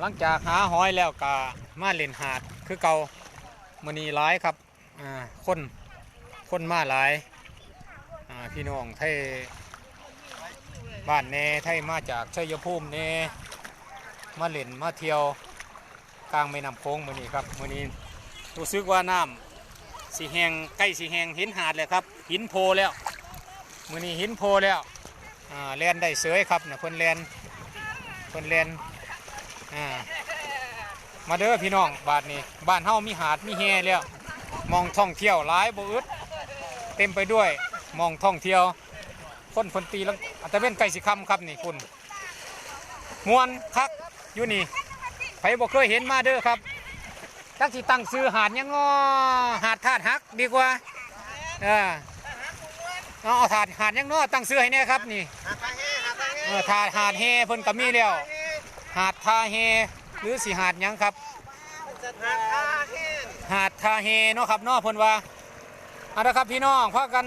หลังจากหาหอยแล้วก็มาเล่นหาดคือเก่ามื้อนี้หลายครับอ่าคนคนมาหลายอ่าพี่น้องไทยบ้านแน่ไทยมาจากชัยภูมิแน่มาเล่นมาเที่ยวกลางแม่น้ำโขงมือนี้ครับมือนี้รู้สึกว่าน้ำสีแหงใกล้สีแหงห็นหาดเลยครับหินโพแล้วมือนี้หินโพแล้วอ่าแลนได้เสยครับเนี่ยเพิ่นแลนเพิ่นแลน อ่ามาเด้อพี่น้องบาทนี้บ้านเฮามีหาดมีแฮแล้วมองท่องเที่ยวหลายบ่อึดเต็มไปด้วยมองท่องเที่ยวคนคนตีแลังอัตะเว้นไก่สิคำครับนี่คุณมวนคักอยู่นี่ใครบ่เคยเห็นมาเด้อครับจักสิตั้งซื้อหาดยังงอหาดธาตุฮักดีกว่าเออเอาเอาถาดหาดยังนาะตั้งซื้อให้แน่ครับนี่หาทางแห่หาทางแห่ออถาดหาดแฮเพิ่นก็มีแล้ว หาดทาเฮหรือสีหาดหยังครับจะหาทางแห่หาดทาเฮเนาะครับเนาะเพิ่นว่าเอาละครับพี่น้องพากัน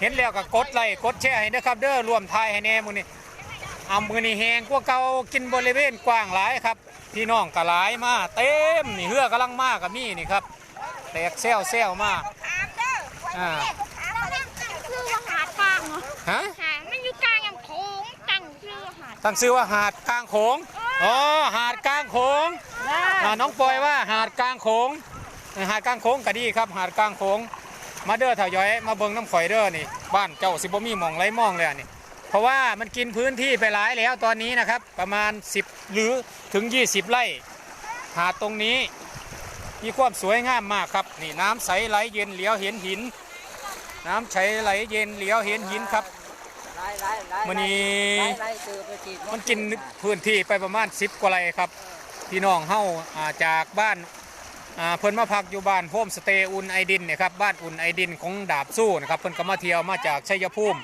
เห็นแล้วก็กดไลค์กดแชร์ให้เด้อครับ เด้อรวมทายให้แน่มื้อนี้เอามื้อนี้แฮงกว่าเก่ากินบริเวณกว้างหลายครับ พี่น้องก็หลายมาเต็มนี่เฮือกำลังมาก็มีนี่ครับ แตกแซวแซวมา อ่า ตั้งชื่อว่าหาดกลางโขงอ๋อหาดกลางโขงอ่าน้องปอยว่าหาดกลางโขงเออหาดกลางโขงก็ดีครับ หาดกลางโขงมาเด้อถ่ายย้อยมาเบิ่งน้ำข่อยเด้อนี่ บ้านเจ้าสิบ่มีหมองไรมองเลยอันนี่เพราะว่ามันกินพื้นที่ไปหลายแล้วตอนนี้นะครับ ประมาณ 10 หรือถึง 20 ไร่ หาดตรงนี้มีความสวยงามมากครับ นี่น้ำใสไหลเย็นเหลียวเห็นหิน น้ำใสไหลเย็นเหลียวเห็นหินครับไล่ไล่ไล่ มื้อนี้ไล่ไล่เจอไปจีบมันกินพื้นที่ไปประมาณ10กว่าไร่ครับ พี่น้องเฮาอ่าจากบ้านอ่าเพิ่นมาพักอยู่บ้านโฮมสเตย์อุ่นไอดินเนี่ยครับบ้านอุ่นไอดินของดาบสู้นะครับเพิ่นก็มาเที่ยวมาจากชัยภูมิ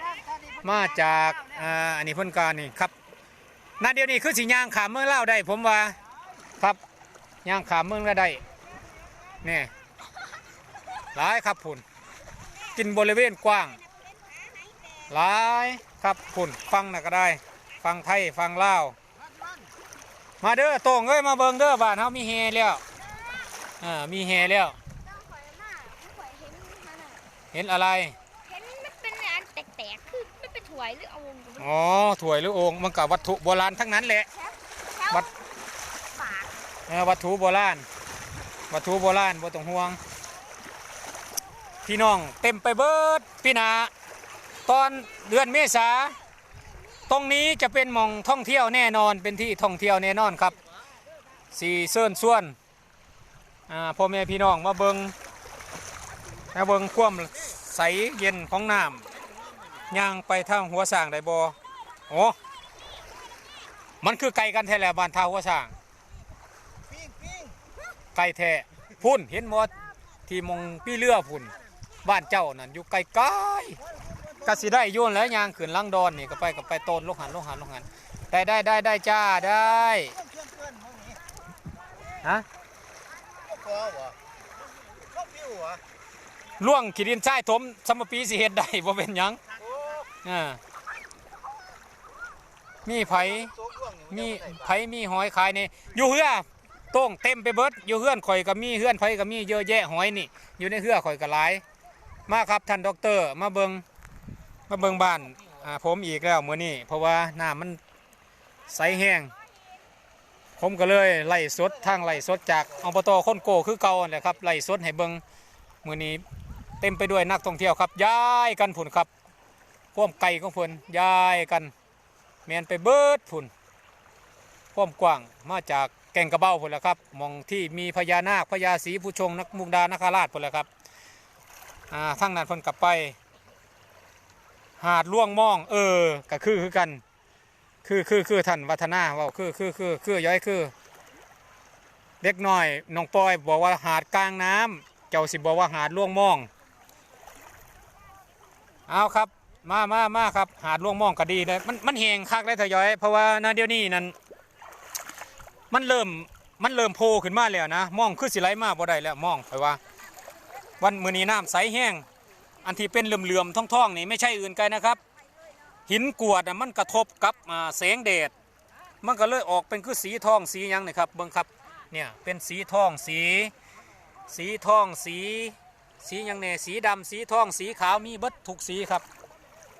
มาจากอ่าอันนี้เพิ่นก็นี่ครับนาเดียวนี้คือสิย่างขามเมืองเล่าวได้ ผมว่าครับย่างขามเมืองแล้วได้นี่หลายครับพุ่นกินบริเวณกว้าง หลายครับพุ่นฟังน่ะก็ได้ ฟังไทยฟังลาวมาเด้อโต่งเอ้ยมาเบิ่งเด้อบ้านเฮามีแฮแล้วอ่ามีแฮแล้ว เห็นอะไร เห็นมันเป็นอันแตกๆคือไม่เป็นถวยหรือเอาวงกลมอ๋อถ้วยหรือโอ่งมันกับวัตถุโบราณทั้งนั้นแหละวัดปากเออวัตถุโบราณวัตถุโบราณบ่ต้องห่วง พี่น้องเต็มไปเบิดพี่นา ตอนเดือนเมษาตรงนี้จะเป็นมองท่องเที่ยวแน่นอนเป็นที่ท่องเที่ยวแน่นอนครับสีเซินส่วนพ่อแม่พี่น้องมาเบิงมาเบิงความใสเย็นของน้ำย่างไปทางหัวสร้างได้บ่โอ้มันคือไกลกันแท้แหละบ้านท่าหัวสร้างไกลแท้พุ่นเห็นหมดที่มองพี่เรือพุ่นบ้านเจ้านั่นอยู่ไกลไกลๆ กสิได้โยนแล้วยางขึ้นลังดอนนี่ก็ไปก็ไปโตนลงหันลงหันลงหันได้ได้ได้ได้จ้าได้เพื่อนเพื่อนห้องนี้ฮะก็พอวะก็พิววะล่วงขีดินทรายถมสมปีสิเฮ็ดได้บ่เป็นหยังโอ้อ่ามีไผโซ่ร่วงมีไผมีหอยขายนี่อยู่เฮือโต้งเต็มไปเบิดอยู่เฮือนข่อยก็มีเฮือนไผก็มีเยอะแยะหอยนี่ อยู่ในเฮือข่อยก็หลาย มาครับท่านด็อกเตอร์มาเบิง มาเบิงบ้านอ่าผมอีกแล้วมื้อนี้เพราะว่าน้ำมันใสแห้ง ผมก็เลยไล่สดทางไล่สดจากอบตคนโกคือเก่านั่นแหละครับไล่สดให้เบิงมื้อนี้เต็มไปด้วยนักท่องเที่ยวครับย้ายกันผุนครับพ่วมไก่ของเพิ่นย้ายกันแมนไปเบิดผุนพ่วมกว้างมาจากแก่งกระเบ้าพุ่นแหละครับมองที่มีพญานาคพญาศรีผู้ชงนักมุกดานาคราชพุ่นแหละครับอ่าทั้งนั้นเพิ่นกลับไป หาดล่วงมอง เออก็คือคือกัน คือคือคือท่านวัฒนาว่าคือคือคือคือย้อยคือเล็กน้อยน้องปอยบอกว่าหาดกลางน้ำเจ้าสิบอกว่าหาดล่วงมอง เอาครับ มามามาครับ หาดล่วงมองก็ดีเลยมันมันแหงคักเลยเถอะย้อย เพราะว่านาเดียวนี้นั้นมันเริ่มมันเริ่มโผล่ขึ้นมาแล้วนะมองคือสิไหลมาบ่ได้แล้วมองไปว่า วันมือนี้น้ำใสแห้ง อันที่เป็นเหลื่อมๆท่องๆนี่ไม่ใช่อื่นไกลนะครับ หินกวดมันกระทบกับแสงแดดมันก็เลยออกเป็นคือสีทองสียังนี่ครับเบิ่งครับเนี่ยเป็นสีทองสี สีทองสี สียังแน่สีดำสีทองสีขาวมีเบิดทุกสีครับ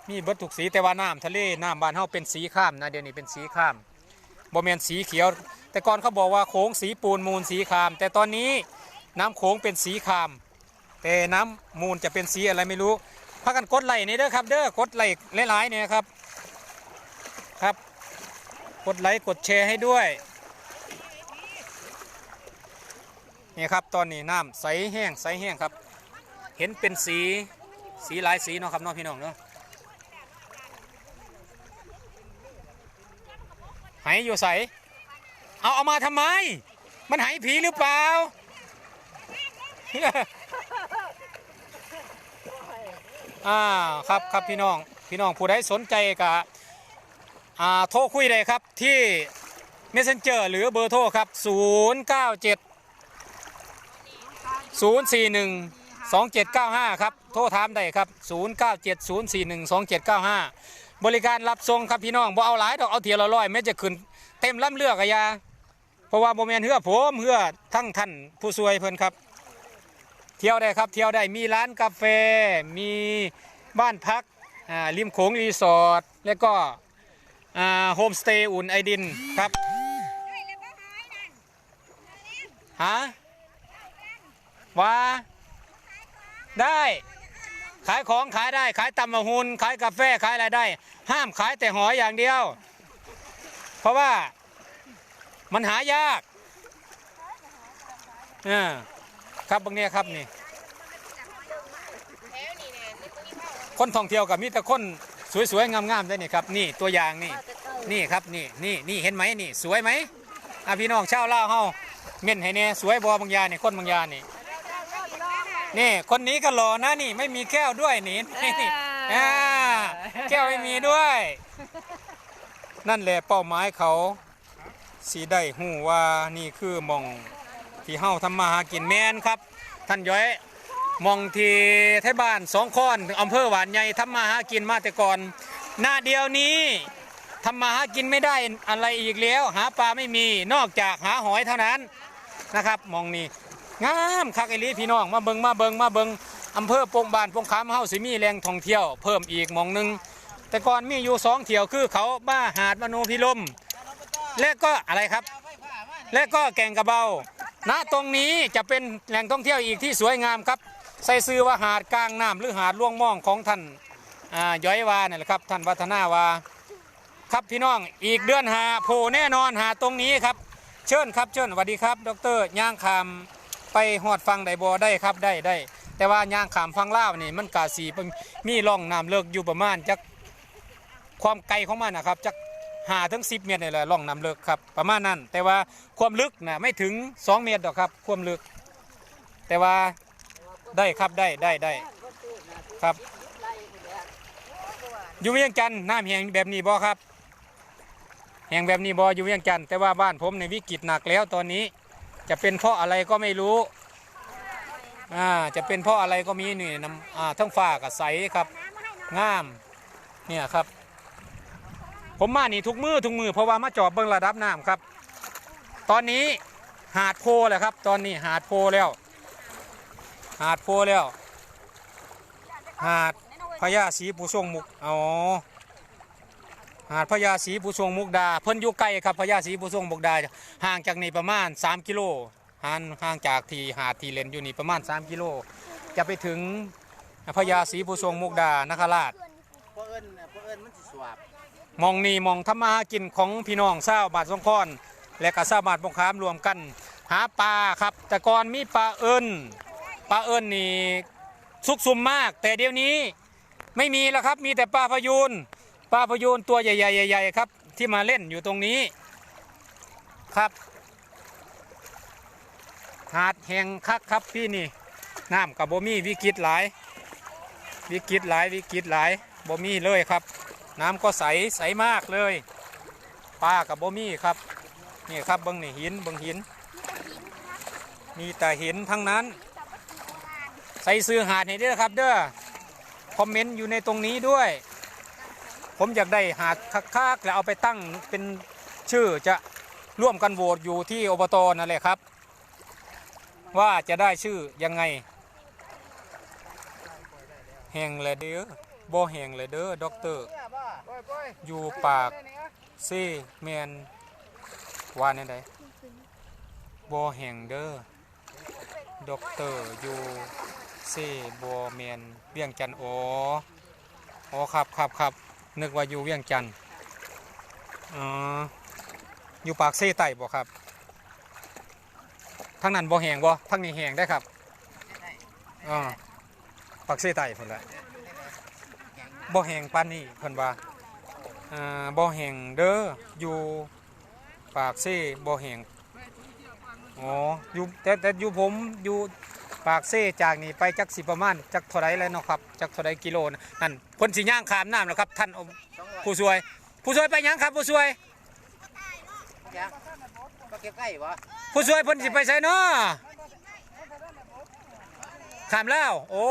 มีเบิดทุกสีแต่ว่าน้ำทะเลน้ำบานเฮาเป็นสีข้ามนะเดี๋ยวนี้เป็นสีข้ามบ่แม่นสีเขียว แต่ก่อนเขาบอกว่าโขงสีปูนมูลสีคราม แต่ตอนนี้น้ำโขงเป็นสีคราม แต่น้ำมูลจะเป็นสีอะไรไม่รู้พากันกดไหลนี่เด้อครับ เด้อกดไหลหลายๆเนี่ยครับครับ กดไลค์กดแชร์ให้ด้วยนี่ครับตอนนี้น้ำใสแห้งใสแห้งครับ เห็นเป็นสีสีหลายสีเนาะครับน้องพี่น้องเนาะไหอยู่ใส เอาเอามาทำไม มันหายผีหรือเปล่า อ่าครับครับพี่น้องพี่น้องผู้ใดสนใจกับอ่าโทรคุยได้ครับที่ Messenger หรือเบอร์โทรครับ 097 041 2795 ครับ โทรถามได้ครับ 097 041 2795 บริการรับส่งครับพี่น้องบ่เอาหลายดอกเอาเทียละร้อยแม้จะขึ้นเต็มลำเลือกอะยาเพราะว่าโมเมนเฮือผมเฮือทั้งท่านผู้ช่วยเพิ่นครับ เที่ยวได้ครับเที่ยวได้มีร้านกาแฟ มีบ้านพักริมโขงรีสอร์ทแล้วก็โฮมสเตย์อุ่นไอดินครับฮะว่าได้ขายของขายได้ขายตำมะฮุนขายกาแฟขายอะไรได้ ห้ามขายแต่หอยอย่างเดียว เพราะว่ามันหายากเออ ครับบางเนี้ยครับนี่ คนท่องเที่ยวกับมีแต่คนสวยๆงามๆได้นี่ครับ นี่ตัวอย่างนี่นี่ครับนี่นี่นี่เห็นไหมนี่สวยไหมอะพี่น้องชาวลาวเฮาเม่นให้เนี่ยสวยบอบางยานี่คนบางยานี่นี่คนนี้ก็หล่อนะนี่ไม่มีแก้วด้วยนี่นี่อ่าแก้วไม่มีด้วย นั่นแหละเป้าหมายเขาสีได้หูว่านี่คือมอง ที่เฮาทำมาหากินแมนครับ ท่านย้อยมองที่ไทยบ้านสองคอนอำเภอหวานใหญ่ทำมาหากินมาแต่ก่อน หน้าเดียวนี้ทำมาหากินไม่ได้อะไรอีกแล้ว หาปลาไม่มีนอกจากหาหอยเท่านั้นนะครับมองนี้งามคักไอหลีพี่น้องมาเบิงมาเบิงมาเบิงอำเภอโป่งบานโป่งขามเฮาสิมีแหล่งท่องเที่ยวเพิ่มอีกมองหนึงแต่ก่อนมีอยู่สองเที่ยวคือเขาบ้าหาดมโนพิลมและก็อะไรครับ และก็แกงกระเบา ณตรงนี้จะเป็นแหล่งท่องเที่ยวอีกที่สวยงามครับใส่ซื้อว่าหาดกลางน้ำหรือหาดล่วงม่องของท่านย้อยวาเนี่ยแหละครับท่านวัฒนาวาครับพี่น้องอีกเดือนหาโผแน่นอนหาตรงนี้ครับ เชิญครับเชิญสวัสดีครับ ดรย่างคำไปหอดฟังไดบอได้ครับได้ได้ แต่ว่าย่างขามฟังล่าวนี่มันกาสีมีร่องน้ำเลิกอยู่ประมาณจักความไกลของมันนะครับจัก หาถึง10เมตรนี่แหละล่องน้ำลึกครับประมาณนั้น แต่ว่าความลึกนะไม่ถึง 2 เมตรหรอกครับ ความลึก แต่ว่าได้ครับได้ได้ได้ครับ อยู่เวียงจันทน์น้ำแหงแบบนี้บ่ครับแหงแบบนี้บ่อยู่เวียงจันทน์แต่ว่าบ้านผมในวิกฤตหนักแล้วตอนนี้ จะเป็นเพราะอะไรก็ไม่รู้อ่าจะเป็นเพราะอะไรก็มีนี่น้ำอ่าทั้งฟ้ากับใสครับงามเนี่ยครับ ผมมานี่ทุกมือทุกมือเพราะว่ามาจอบเบิ่งระดับน้ำครับ ตอนนี้หาดโพแหละครับ ตอนนี้หาดโพแล้ว หาดโพแล้ว หาดพญาศรีผู้ทรงมุกอ๋อหาดพญาศรีผู้ทรงมุกดา เพิ่นอยู่ใกล้ครับพญาศรีผู้ทรงมุกดาห่างจากนี่ประมาณ 3 กิโลห่างห่างจากที่หาดที่เลนอยู่นี่ประมาณ 3 กิโล จะไปถึงพญาศรีผู้ทรงมุกดานคราชเพราะเอิญเพราะเอิญมันสิสวบมองนี่มองทำมาหากินของพี่น้องชาวบาทสงคอนและก็ชาวบาทบงคามรวมกัน หาปลาครับ แต่ก่อนมีปลาเอิญปลาเอิญนี่ซุกซุมมาก แต่เดี๋ยวนี้ไม่มีแล้วครับมีแต่ปลาพยูนปลาพยูนตัวใหญ่ๆใหญ่ๆครับ ที่มาเล่นอยู่ตรงนี้ครับหาดแห่งคักครับพี่นี่น้ำกับบ่มีวิกฤตหลาย วิกฤตหลายวิกฤตหลาย บ่มีเลยครับ น้ำก็ใสใสมากเลยปลากับบ่มีครับนี่ครับบิ้งนี่หินบิ้งหิน มีแต่หินทั้งนั้น ใส่ซื้อหาดให้ด้อครับ เด้อคอมเมนต์อยู่ในตรงนี้ด้วย ผมอยากได้หาดคักๆแล้วเอาไปตั้งเป็นชื่อจะร่วมกันโหวตอยู่ที่อบตนั่นแหละครับ ว่าจะได้ชื่อยังไงแห่งเลยเด้อ บ่แหงเลยเด้อด็อกเตอร์ อยู่ปากซีแมนว่าแนวใดบ่แหงเด้อด็อกเตอร์อยู่ซีบ่แมนเวียงจันทน์อ๋ออ๋อครับครับครับนึกว่าอยู่เวียงจันอ๋ออยู่ปากซีไต่บ่ครับทางนั้นบ่แหงบ่ทางนี้แหงได้ครับอ๋อปากซีไต่พุ่นแหละ บ่แหงปานนี้เพิ่นว่าอ่าบ่อแห่งเด้ออยู่ปากซี่บ่อแห่งอ๋ออยู่แต่แต่อยู่ผมอยู่ปากซี่จากนี่ไปจักสิประมาณจักเท่าไรแล้วเนาะครับจักเท่าไรกิโลนะนั่นเพิ่นสิย่างขามน้ำแล้วครับท่านผู้ช่วย ผู้ช่วยไปหยังครับผู้ช่วยยังก็เก็บใกล้บ่ผู้ช่วยเพิ่นสิไปไสเนาะขามแล้วโอ้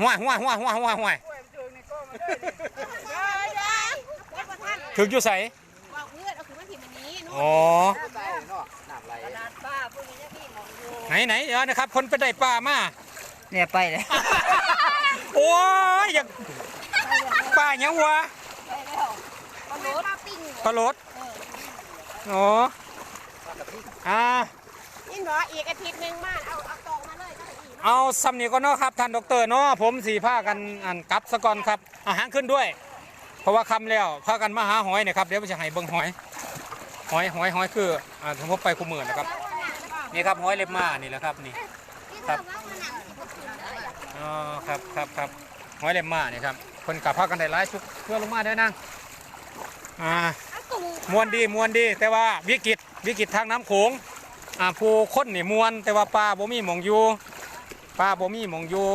ห่วยห่วยห่วยห่วยห่วยห่วยถึงอยู่ไสบอกเพื่อนเอาคือมันถิ่นอันนี้นู่นอ๋อใต้เนาะน้ำไหลไหนไหนเดี๋ยวนะครับ คนไปได้ปลามาเนี่ยไปเลยโอ้ยอยากปลาหยังวะปลาโรสปลาปิ้งปลาโลดโอ้อ่านี่เหรออีกอาทิตย์หนึงมาเอาเอาตอกมา เลยก็ได้อีกเอาสำนียงก็เนาะครับท่านดอกเตอรเนาะผมสีผ้ากันอันกลับสะก่อนครับอาหารขึ้นด้วย เพราะว่าคำแล้วพากันมาหาหอยเนี่ยครับเดี๋ยวจะให้เบิ่งหอย หอยหอยหอยคืออ่าผมไปคู่มือนะครับนี่ครับหอยเล็บมานี่แหละครับนี่ครับอ๋อครับครับครับหอยเล็บมานี่ครับคนกับพากันได้หลายชุกเพื่อลงมาเด้นั่งอ่ามมวนดีมวนดีแต่ว่าวิกฤตวิกฤตทางน้ำโขงอ่าผู้คนนี่มวนแต่ว่าปลาบ่มีหมองอยู่ ปลาบ่มีหมองอยู่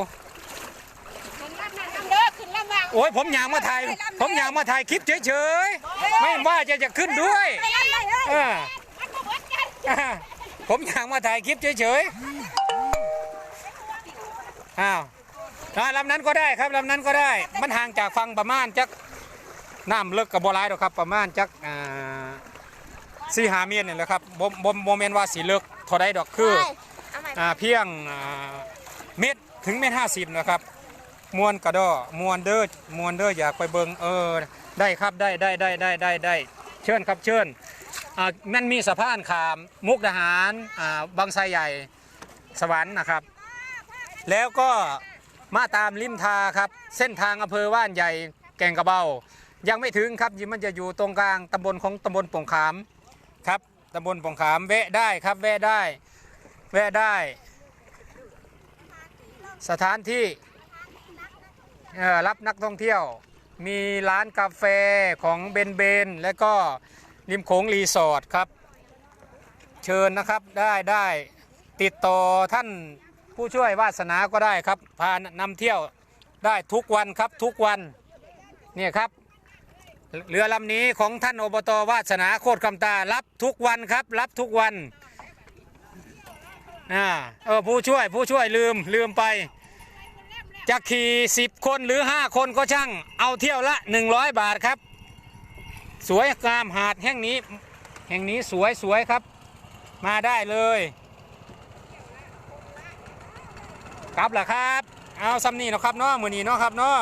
ขึ้นลำนั่งลำเด้อขึ้นลำวางโอ้ยผมอยากมาถ่ายผมอยากมาถ่ายคลิปเฉยๆไม่ว่าจะจะขึ้นด้วยไปลำเลยเฮ้ยเออมันก็เหมือนกันอ่าผมอยากมาถ่ายคลิปเฉยๆอ้าวอ่าลำนั้นก็ได้ครับลำนั้นก็ได้ มันห่างจากฝั่งประมาณจักน้ำเลิกกับบัวลายดอกครับ ประมาณจักอ่าสี่หาเมียนนี่แหละครับบ่บ่โมเมนว่าสีเลิกเท่าใดดอกคือเอาใหม่อ่าเพียงอ่า เม็ดถึงเม็ดห้าสิบนะครับมวนกระดอมวนเด้อมวนเด้ออยากไปเบิงเออได้ครับได้ได้ได้ได้ได้ได้เชิญครับเชิญอ่ามันมีสะพานขามมุกดาหารอ่าบางไทรใหญ่สวรรค์นะครับ แล้วก็มาตามริมทาครับ เส้นทางอำเภอว่านใหญ่แก่งกระเบา ยังไม่ถึงครับยิมมันจะอยู่ตรงกลางตำบลของตำบลป่งขามครับตำบลป่งขามแวะได้ครับแวะได้ แวะได้ สถานที่รับนักท่องเที่ยว มีร้านกาแฟของเบนเบน และก็ริมโขงรีสอร์ทครับ เชิญนะครับได้ได้ติดต่อท่านผู้ช่วยวาสนาก็ได้ครับ พานำเที่ยวได้ทุกวันครับทุกวันเนี่ยครับเรือลำนี้ของท่านอบตวาสนาโคตรคำตารับทุกวันครับ รับทุกวัน อ่าเออผู้ช่วยผู้ช่วยลืมลืมไปจะขี่สิบคนหรือห้าคนก็ช่างเอาเที่ยวละหนึ่งร้อยบาทครับ สวยงามหาดแห่งนี้ แห่งนี้สวยสวยครับ มาได้เลยกลับละครับ เอาซ้ำนี่เนาะครับเนาะมือนี้เนาะครับเนาะ